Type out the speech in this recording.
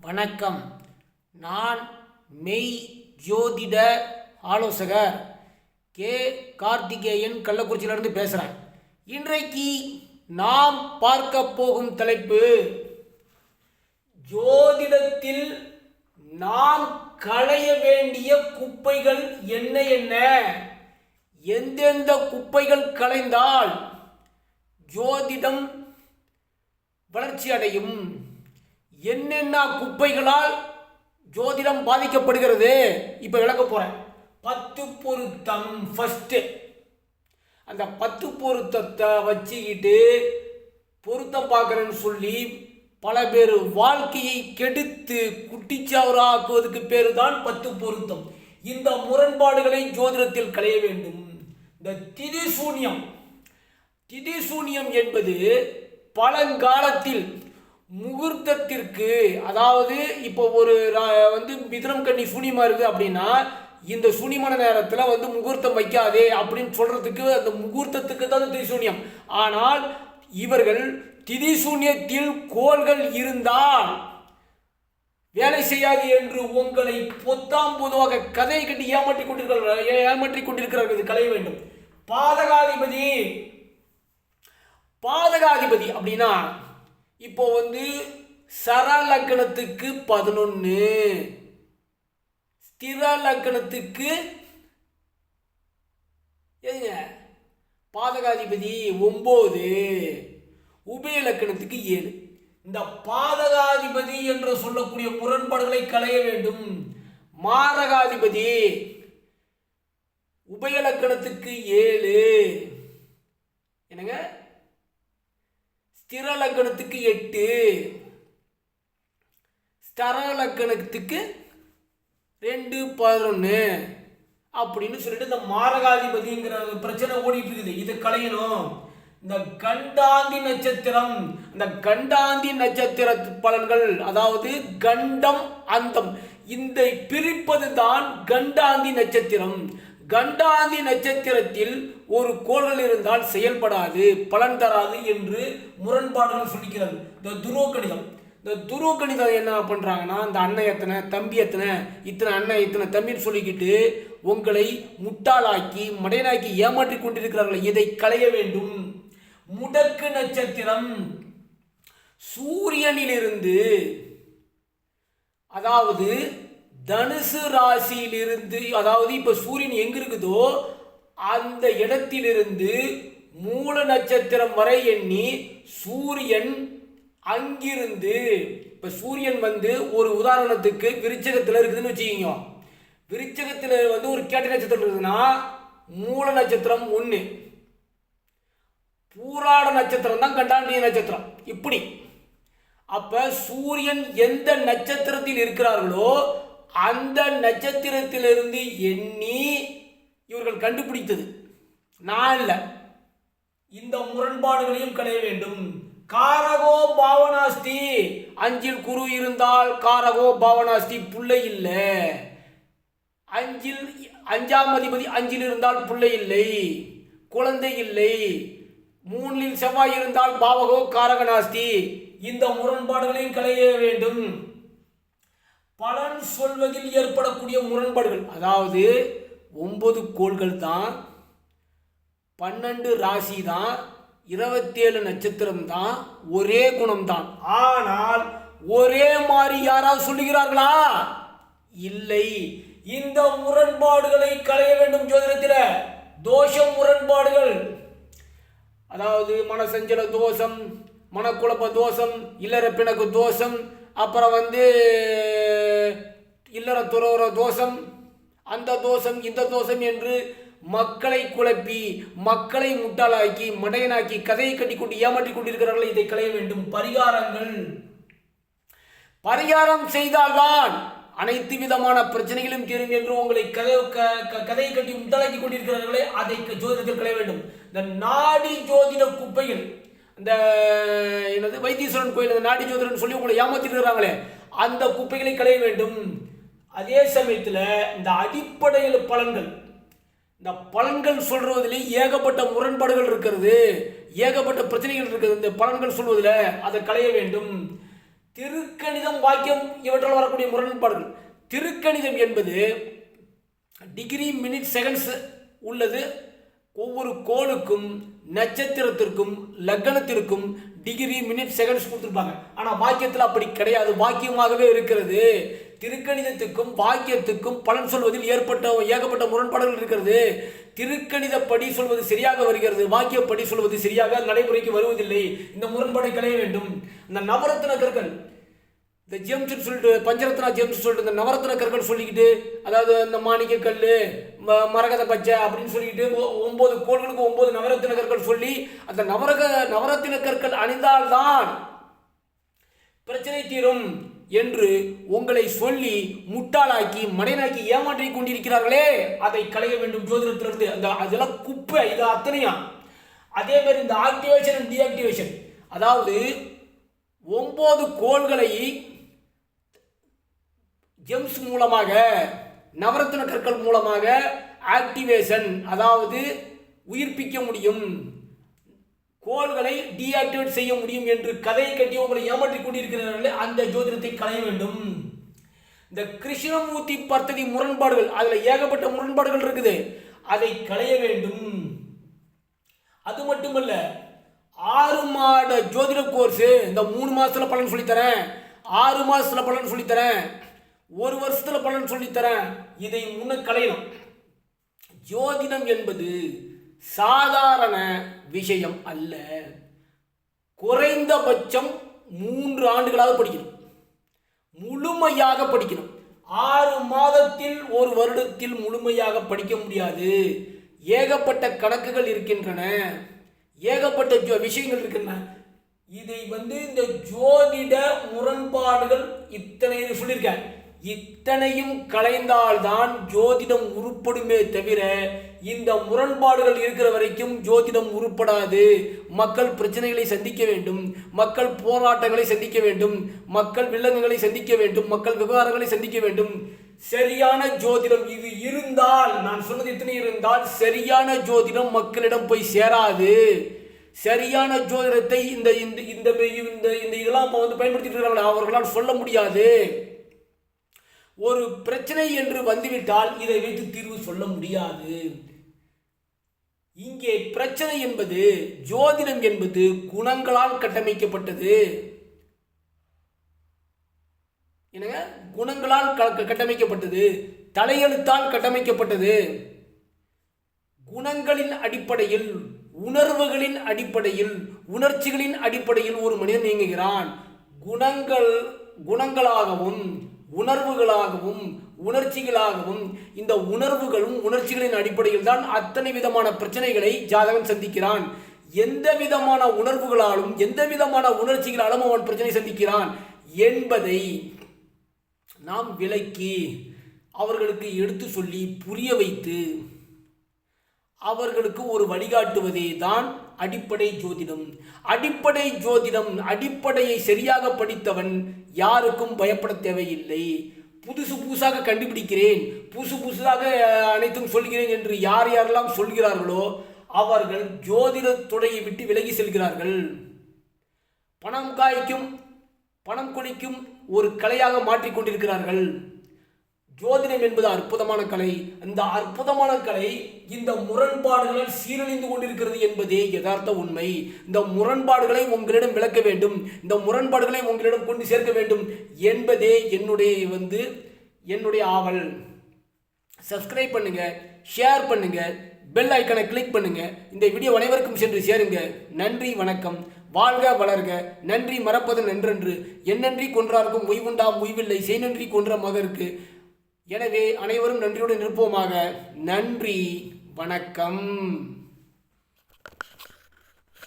வணக்கம். நான் மெய் ஜோதிட ஆலோசகர் கே. கார்த்திகேயன் கள்ளக்குறிச்சியிலிருந்து பேசுகிறேன் இன்றைக்கு நாம் பார்க்க போகும் தலைப்பு ஜோதிடத்தில் நாம் களைய வேண்டிய குப்பைகள் என்ன என்ன? எந்தெந்த குப்பைகள் களைந்தால் ஜோதிடம் வளர்ச்சி அடையும்? என்னென்ன குப்பைகளால் ஜோதிடம் பாதிக்கப்படுகிறது? இப்போ விளக்க போகிறேன் பத்து பொருத்தம் ஃபஸ்ட்டு அந்த பத்து பொருத்தத்தை வச்சுக்கிட்டு பொருத்தம் பார்க்குறேன்னு சொல்லி பல பேர் வாழ்க்கையை கெடுத்து குட்டிச்சாவராக்குவதற்கு பேர் தான் பத்து பொருத்தம். இந்த முரண்பாடுகளை ஜோதிடத்தில் களைய வேண்டும். இந்த திதி திதிசூன்யம் திதி என்பது பழங்காலத்தில் முகூர்த்தத்திற்கு அதாவது இப்போ ஒரு ரா- வந்து மிதுனம் கண்ணி சூனியமா இருக்குது அப்படின்னா இந்த சூனியமான நேரத்தில் வந்து முகூர்த்தம் வைக்காதே அப்படின்னு சொல்கிறதுக்கு அந்த முகூர்த்தத்துக்கு தான் திரிசூன்யம் ஆனால் இவர்கள் திதிசூன்யத்தில் கோள்கள் இருந்தால் வேலை செய்யாது என்று உங்களை பொத்தாம் பொதுவாக கதை கட்டி ஏமாற்றி கொண்டிருக்கிறார்கள் ஏமாற்றி கொண்டிருக்கிறார்கள் இது கலைய வேண்டும். பாதகாதிபதி பாதகாதிபதி அப்படின்னா இப்போ வந்து சரலக்கணத்துக்கு பதினொன்று ஸ்திர லக்கணத்துக்கு எதுங்க பாதகாதிபதி ஒம்பது. உபய லக்கணத்துக்கு ஏழு. இந்த பாதகாதிபதி என்று சொல்லக்கூடிய முரண்பாடுகளை களைய வேண்டும். மாரகாதிபதி உபயலக்கணத்துக்கு ஏழு. என்னங்க? ஸ்திர லக்கணத்துக்கு எட்டு. ஸ்தர லக்கணத்துக்கு ரெண்டு பதினொன்று அப்படின்னு சொல்லிட்டு இந்த மாரகாதிபதிங்கிற பிரச்சனை ஓடிட்டு இருக்குது இதை களையணும். இந்த கண்டாந்தி நட்சத்திரம் இந்த கண்டாந்தி நட்சத்திர பலன்கள் அதாவது கண்டம் அந்தம் இந்த பிரிப்பது தான் கண்டாந்தி நட்சத்திரம். கண்டாதி நட்சத்திரத்தில் ஒரு கோள்கள் இருந்தால் செயல்படாது பலன் தராது என்று முரண்பாடுகள் சொல்லிக்கிறது. இந்த துருவ கணிதம் இந்த துருவ கணிதம் என்ன பண்ணுறாங்கன்னா இந்த அண்ணன் எத்தனை தம்பி எத்தனை இத்தனை அண்ணன் இத்தனை தம்பின்னு சொல்லிக்கிட்டு உங்களை முட்டாளாக்கி மடையனாக்கி ஏமாற்றி கொண்டிருக்கிறார்கள். இதை களைய வேண்டும்? முடக்கு நட்சத்திரம். சூரியனிலிருந்து அதாவது தனுசு ராசியிலிருந்து அதாவது இப்போ சூரியன் எங்கே இருக்குதோ அந்த இடத்திலிருந்து மூல நட்சத்திரம் வரை எண்ணி சூரியன் அங்கிருந்து இப்போ சூரியன் வந்து ஒரு உதாரணத்துக்கு விருச்சகத்தில் இருக்குதுன்னு வச்சுக்கிங்க. விருச்சகத்தில் வந்து ஒரு கேட்ட நட்சத்திரம் இருக்குதுன்னா மூல நட்சத்திரம் ஒன்று பூராட நட்சத்திரம் தான் கண்டாண்டிய நட்சத்திரம். இப்படி. அப்போ சூரியன் எந்த நட்சத்திரத்தில் இருக்கிறார்களோ அந்த நட்சத்திரத்திலிருந்து எண்ணி இவர்கள் கண்டுபிடித்தது. நான் இல்லை. இந்த முரண்பாடுகளையும் களைய வேண்டும். காரகோ பாவனாஸ்தி. அஞ்சில் குரு இருந்தால் காரகோ பாவனாஸ்தி புள்ளை இல்லை. அஞ்சில் அஞ்சாம் அதிபதி அஞ்சில் இருந்தால் பிள்ளை இல்லை. குழந்தை இல்லை. மூணில் செவ்வாய் இருந்தால் பாவகோ காரகநாஸ்தி இந்த முரண்பாடுகளையும் களைய வேண்டும். பலன் சொல்வதில் ஏற்படக்கூடிய முரண்பாடுகள். அதாவது ஒன்பது கோள்கள் தான் பன்னெண்டு ராசி தான் இருபத்தேழு நட்சத்திரம் தான் ஒரே குணம்தான் ஆனால் ஒரே மாதிரி யாராவது சொல்லுகிறார்களா? இல்லை. இந்த முரண்பாடுகளை களைய வேண்டும் ஜோதிடத்தில். தோஷ முரண்பாடுகள். அதாவது மனசஞ்சல தோஷம் மனக்குழப்ப தோஷம் இல்லற பிணக்கு தோஷம் அப்புறம் வந்து இல்லற துறவர தோஷம் அந்த தோஷம் இந்த தோஷம் என்று மக்களை குழப்பி மக்களை முட்டாளாக்கி மடையனாக்கி கதையை கட்டி கொண்டு ஏமாற்றி கொண்டிருக்கிறார்கள் இதை களைய வேண்டும். பரிகாரங்கள். பரிகாரம் செய்தால்தான் அனைத்து விதமான பிரச்சனைகளும் தீரும் என்று உங்களை கதை க- க- கதையை கட்டி முட்டாளாக்கி கொண்டிருக்கிறார்களே அதை ஜோதிடத்தில் களைய வேண்டும். இந்த நாடி ஜோதிட குப்பைகள் இந்த என்னது வைத்தீஸ்வரன் கோயில் அந்த நாடி ஜோதிடன் சொல்லி உங்களை ஏமாத்திட்டு இருக்கிறாங்களே அந்த குப்பைகளை களைய வேண்டும். அதே சமயத்தில் இந்த அடிப்படையில் பலன்கள். இந்த பலன்கள் சொல்றதிலே ஏகப்பட்ட முரண்பாடுகள் இருக்கிறது ஏகப்பட்ட பிரச்சனைகள் இருக்கிறது இந்த பலன்கள் சொல்வதில் அதை களைய வேண்டும். திருக்கணிதம் வாக்கியம் இவற்றால் வரக்கூடிய முரண்பாடுகள். திருக்கணிதம் என்பது டிகிரி மினிட் செகண்ட்ஸ் உள்ளது. ஒவ்வொரு கோளுக்கும் நட்சத்திரத்திற்கும் லக்னத்திற்கும் டிகிரி மினிட் செகண்ட்ஸ் கொடுத்துருப்பாங்க. ஆனால் வாக்கியத்தில் அப்படி கிடையாது. வாக்கியமாகவே இருக்கிறது. திருக்கணிதத்துக்கும் வாக்கியத்துக்கும் பலன் சொல்வதில் ஏற்பட்ட ஏகப்பட்ட முரண்பாடுகள் இருக்கிறது. திருக்கணிதப்படி சொல்வது சரியாக வருகிறது. வாக்கியப்படி சொல்வது சரியாக நடைமுறைக்கு வருவதில்லை. இந்த முரண்பாடை களைய வேண்டும். இந்த நவரத்ன கற்கள். இந்த ஜெம்ஸ் சொல்லிட்டு பஞ்சரத்னா ஜெம்ஸ் சொல்லிட்டு இந்த நவரத்ன கற்கள் சொல்லிக்கிட்டு அதாவது இந்த மாணிக்க கல் ம மரகத பச்சை அப்படின்னு சொல்லிக்கிட்டு ஒன்பது கோள்களுக்கு ஒன்பது நவரத்தின கற்கள் சொல்லி அந்த நவரக நவரத்தின கற்கள் அணிந்தால்தான் பிரச்சனை தீரும். என்று உங்களை சொல்லி முட்டாளாக்கி மடையனாக்கி ஏமாற்றி கொண்டிருக்கிறார்களே. அதை களைய வேண்டும் ஜோதிடத்திலிருந்து. அந்த அதெல்லாம் குப்பை இது அத்தனையா? அதே மாதிரி இந்த ஆக்டிவேஷன் அண்ட் டீஆக்டிவேஷன் அதாவது ஒன்பது கோள்களை ஜெம்ஸ் மூலமாக நவரத்ன கற்கள் மூலமாக ஆக்டிவேஷன் அதாவது உயிர்ப்பிக்க முடியும். கோள்களை டீஆக்டிவேட் செய்ய முடியும் என்று கதையை கட்டி உங்களை ஏமாற்றிக் கொண்டிருக்கிறார்கள் அந்த ஜோதிடத்தை களைய வேண்டும். இந்த கிருஷ்ணமூர்த்தி பர்த்ததி முரண்பாடுகள் அதில் ஏகப்பட்ட முரண்பாடுகள் இருக்குது. அதை களைய வேண்டும். அது மட்டுமல்ல ஆறு மாத ஜோதிட கோர்ஸ் இந்த மூணு மாசத்துல பலன் சொல்லித்தரேன். ஆறு மாசத்துல பலன் சொல்லித்தரேன். ஒரு வருஷத்துல பலன் சொல்லித்தரேன். இதை முன்ன களையணும். ஜோதிடம் என்பது சாதாரண விஷயம் அல்ல. குறைந்தபட்சம் மூன்று ஆண்டுகளாக படிக்கணும். முழுமையாக படிக்கணும். ஆறு மாதத்தில் ஒரு வருடத்தில் முழுமையாக படிக்க முடியாது. ஏகப்பட்ட கணக்குகள் இருக்கின்றன. ஏகப்பட்ட ஜோ- விஷயங்கள் இருக்கின்றன. இதை வந்து இந்த ஜோதிட முரண்பாடுகள் இத்தனை சொல்லியிருக்கேன் இத்தனையும் களைந்தால்தான் ஜோதிடம் உருப்படுமே தவிர இந்த முரண்பாடுகள் இருக்கிற வரைக்கும் ஜோதிடம் உருப்படாது. மக்கள் பிரச்சனைகளை சந்திக்க வேண்டும். மக்கள் போராட்டங்களை சந்திக்க வேண்டும். மக்கள் வில்லங்கங்களை சந்திக்க வேண்டும். மக்கள் விவகாரங்களை சந்திக்க வேண்டும். சரியான ஜோதிடம் இது இருந்தால் நான் சொன்னது இத்தனை இருந்தால் சரியான ஜோதிடம் மக்களிடம் போய் சேராது. சரியான ஜோதிடத்தை இந்த இந்த இந்த இந்த இந்த இதெல்லாம் வந்து பயன்படுத்திட்டு இருக்காங்களே அவர்களால் சொல்ல முடியாது. ஒரு பிரச்சனை என்று வந்துவிட்டால் இதை வைத்து தீர்வு சொல்ல முடியாது. இங்கே பிரச்சனை என்பது ஜோதிடம் என்பது குணங்களால் கட்டமைக்கப்பட்டது. என்னங்க? குணங்களால் க- கட்டமைக்கப்பட்டது. தலையெழுத்தால் கட்டமைக்கப்பட்டது. குணங்களின் அடிப்படையில் உணர்வுகளின் அடிப்படையில் உணர்ச்சிகளின் அடிப்படையில் ஒரு மனிதன் இயங்குகிறான் குணங்கள் குணங்களாகவும் உணர்வுகளாகவும் உணர்ச்சிகளாகவும் இந்த உணர்வுகளும் உணர்ச்சிகளின் அடிப்படையில் தான் அத்தனை விதமான பிரச்சனைகளை ஜாதகன் சந்திக்கிறான். எந்த விதமான உணர்வுகளாலும் எந்த விதமான உணர்ச்சிகளாலும் அவன் பிரச்சனை சந்திக்கிறான் என்பதை நாம் விளக்கி அவர்களுக்கு எடுத்து சொல்லி புரிய வைத்து அவர்களுக்கு ஒரு வழிகாட்டுவதே தான் அடிப்படை ஜோதிடம். அடிப்படை ஜோதிடம் அடிப்படையை சரியாக படித்தவன் யாருக்கும் பயப்பட தேவையில்லை. புதுசு புதுசாக கண்டுபிடிக்கிறேன். புதுசு புதுசாக அனைத்தும் சொல்கிறேன் என்று யார் யாரெல்லாம் சொல்கிறார்களோ அவர்கள் ஜோதிடத்துறையை விட்டு விலகி செல்கிறார்கள். பணம் காய்க்கும் பணம் கொளிக்கும் ஒரு கலையாக மாற்றிக் கொண்டிருக்கிறார்கள். ஜோதிடம் என்பது அற்புதமான கலை. அந்த அற்புதமான கலை இந்த முரண்பாடுகளால் சீரழிந்து கொண்டிருக்கிறது என்பதே யதார்த்த உண்மை. இந்த முரண்பாடுகளை உங்களிடம் விளக்க வேண்டும். இந்த முரண்பாடுகளை உங்களிடம் கொண்டு சேர்க்க வேண்டும் என்பதே என்னுடைய வந்து என்னுடைய ஆவல். சப்ஸ்கிரைப் பண்ணுங்க ஷேர் பண்ணுங்க பெல் ஐக்கனை கிளிக் பண்ணுங்க. இந்த வீடியோ அனைவருக்கும் சென்று சேருங்க. நன்றி வணக்கம். வாழ்க வளர்க. நன்றி மறப்பது நன்றன்று. என்னன்றி கொன்றார்க்கும் உய்வுண்டாம் உய்வில்லை. செய் நன்றி கொன்ற மகருக்கு. எனவே அனைவரும் நன்றியுடன் இருப்போமாக. நன்றி வணக்கம்.